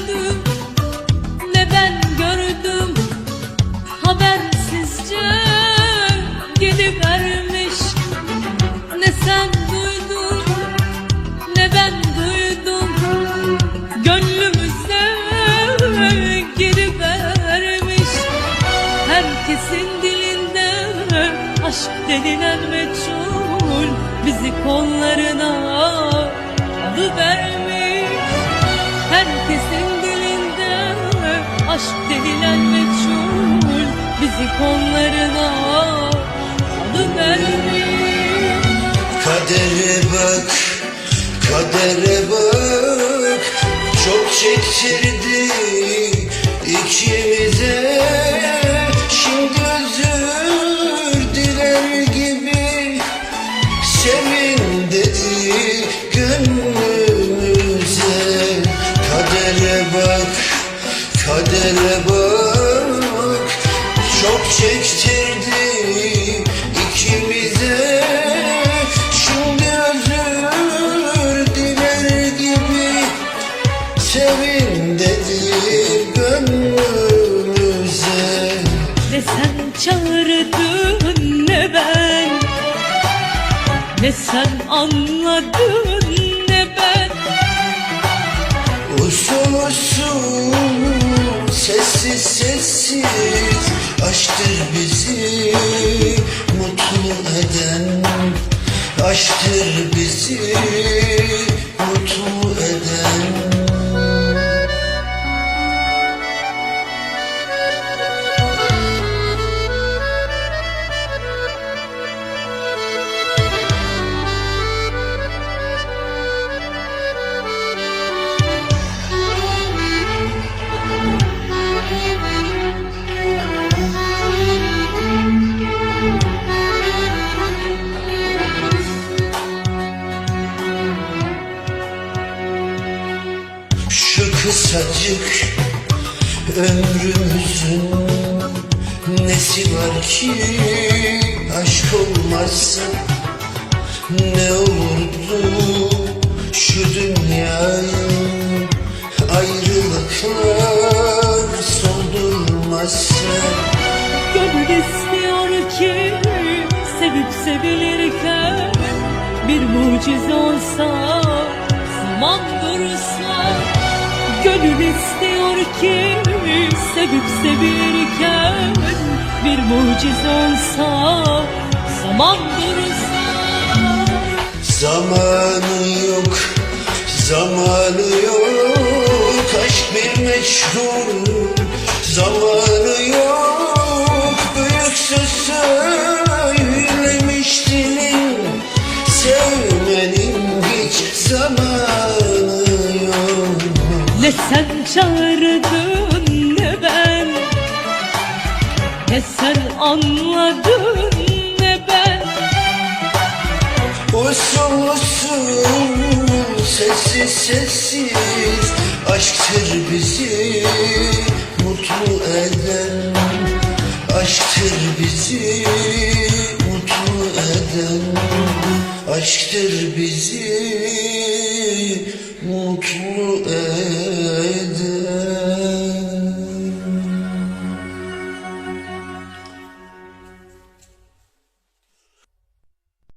gördüm ne ben gördüm. Habersizce gelivermiş Ne sen duydun ne ben duydum. Gönlümüze gelivermiş Herkesin dilinde aşk denilen meçhul Bizi kollarına alıvermiş. Herkesin aşk denilen meçhul Bizi kollarına alı vermiş Kadere bak, kadere bak Çok çektirdi ikimize Sevin dedi gönlümüze. Ne sen çağırdın ne ben. Ne sen anladın ne ben. Usul usul sessiz sessiz Aşktır bizi mutlu eden. Aşktır bizi mutlu eden Şu kısacık ömrümüzün nesi var ki aşk olmazsa ne olurdu? Şu dünyayı ayrılıklar soldurmazsa Gönül istiyor ki sevip sevilirken Bir mucize olsa zaman dursa Gönül istiyor ki sevip sevilirken Bir mucize olsa zaman dursa Zamanı yok, zamanı yok. Aşk bir meşhur Ne sen çağırdın ne ben? Ne sen anladın ne ben? Usul usul sessiz sessiz Aşktır bizi mutlu eden. Aşktır bizi mutlu eden. Aşktır bizi ed